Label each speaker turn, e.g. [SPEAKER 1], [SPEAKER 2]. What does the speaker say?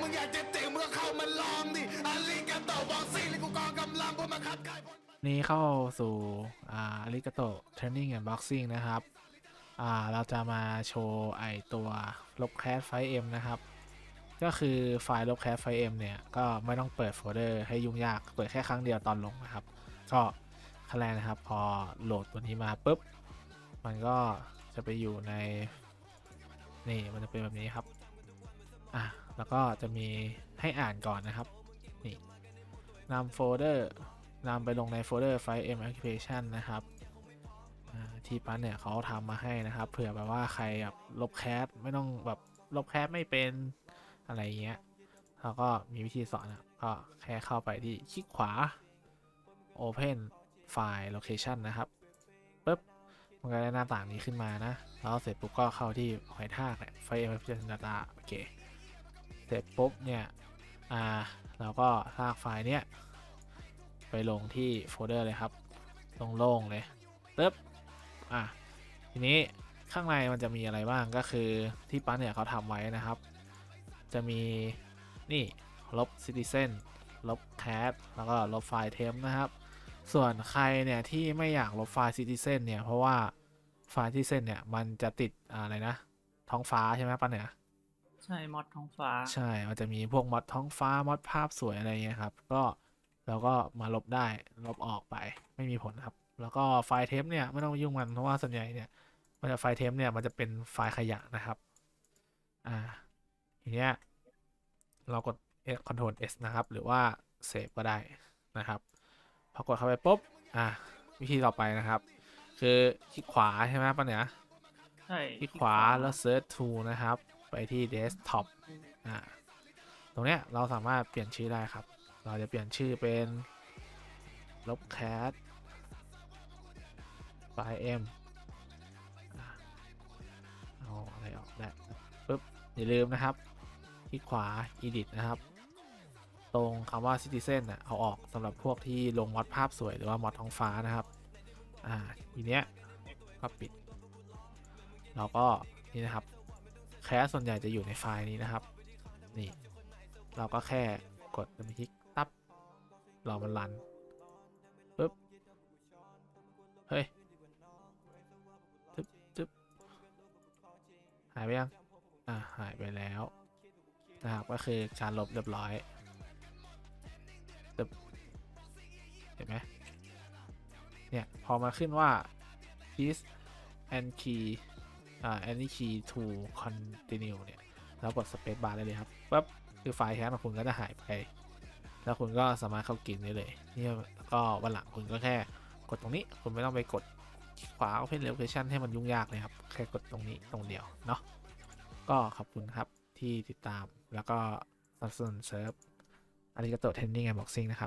[SPEAKER 1] มึงอยากจะเจ๋งมึงก็เข้ามาลองดิอาลีกาโตบอกซี่ลิกูกองกำลังพวกมาคับกายพ้น
[SPEAKER 2] นี้เข้าสู่อาลิกาโตเทรนนิ่งแอนด์บ็อกซิ่งนะครับอ่าเราจะมาโชว์ไอตัวลบแคสไฟเอ็มนะครับ ก็คือไฟล์ลบแคสไฟเอ็มเนี่ย ก็ไม่ต้องเปิดโฟลเดอร์ให้ยุ่งยากเปิดแค่ครั้งเดียวตอนลงนะครับ ก็ขั้นแรกนะครับ พอโหลดตัวนี้มาปุ๊บ มันก็จะไปอยู่ใน นี่มันจะเป็นแบบนี้ครับ อะแล้วก็จะมีให้อ่านก่อนนะครับ นี่นำโฟลเดอร์นำไปลงในโฟลเดอร์ไฟล์ M Activation นะครับที่ปั้นเนี่ยเขาทำมาให้นะครับ เผื่อแบบว่าใครแบบลบแคสไม่ต้องแบบลบแคสไม่เป็นอะไรเงี้ยเขาก็มีวิธีสอนนะก็แค่เข้าไปที่คลิกขวา Open File Location นะครับปุ๊บมันก็ได้หน้าต่างนี้ขึ้นมานะ แล้วเสร็จปุ๊บก็เข้าที่หอยทากเนี่ยไฟล์ Application Data โอเค เสร็จปุ๊บเนี่ยอ่าเราก็ลากไฟล์เนี้ยไปลงที่โฟลเดอร์เลยครับโล่งๆเลยตึ๊บอะทีนี้ข้างในมันจะมีอะไรบ้างก็คือที่ปั้นเนี่ยเขาทำไว้นะครับ จะมีนี่ลบ Citizen ลบ Cat แล้วก็ลบไฟล์เทมนะครับ ส่วนใครเนี่ยที่ไม่อยากลบไฟล์ Citizen เนี่ยเพราะว่าไฟล์ Citizen เนี่ยมันจะติดอะไรนะ ท้องฟ้าใช่ไหมปั้นเนี่ย
[SPEAKER 3] ใช่มอดท้องฟ้า
[SPEAKER 2] ใช่ มันจะมีพวกมอดท้องฟ้ามอดภาพสวยอะไรเงี้ยครับ ก็เราก็มาลบได้ลบออกไปไม่มีผลครับ แล้วก็ไฟล์เทมเนี่ยไม่ต้องยุ่งมันเพราะว่าส่วนใหญ่เนี่ย มันจะไฟล์เทมเนี่ยมันจะเป็นไฟล์ขยะนะครับ อ่าทีเนี้ยเรากด Ctrl S นะครับ หรือว่าเซฟก็ได้นะครับพอกดเข้าไปปุ๊บอ่าวิธีต่อไปนะครับ คือคลิกขวาใช่ไหมปะเนี่ย
[SPEAKER 3] ใช่
[SPEAKER 2] คลิกขวาแล้ว search to นะครับ ไปที่ desktop อ่าตรงเนี้ยเราสามารถเปลี่ยนชื่อได้ครับ เราจะเปลี่ยนชื่อเป็นลบ cat ไฟล์ m อะเอาอะไรออกได้ปุ๊บอย่าลืมนะครับ คลิกขวา edit นะครับ ตรงคำว่า citizen น่ะเอาออกสำหรับพวกที่ลงมอดภาพสวยหรือว่ามอดท้องฟ้านะครับ อ่า ทีเนี้ยก็ปิด เราก็นี่นะครับ แคสส่วนใหญ่จะอยู่ในไฟล์นี้นะครับ นี่ เราก็แค่กดดับเบิลคลิกตับรอมันรันปึ๊บ เฮ้ยตึ๊บตึ๊บหายไปยัง อ่า หายไปแล้ว นะครับ ก็คือการลบเรียบร้อยตึ๊บเห็นไหมเนี่ย พอมาขึ้นว่า is and key อ่า any key to continue เนี่ย แล้วกด space bar ได้เลยครับปั๊บคือไฟล์แคสของคุณก็จะหายไป แล้วคุณก็สามารถเข้ากินได้เลยนี่แล้วก็วันหลังคุณก็แค่กดตรงนี้ คุณไม่ต้องไปกดขวา Open Location ให้มันยุ่งยากเลยครับ แค่กดตรงนี้ตรงเดียว เนาะก็ขอบคุณครับที่ติดตามแล้วก็สนับสนุนเซิร์ฟอาริกาโตเทนนิ่งแอนด์บ็อกซิ่งนะครับ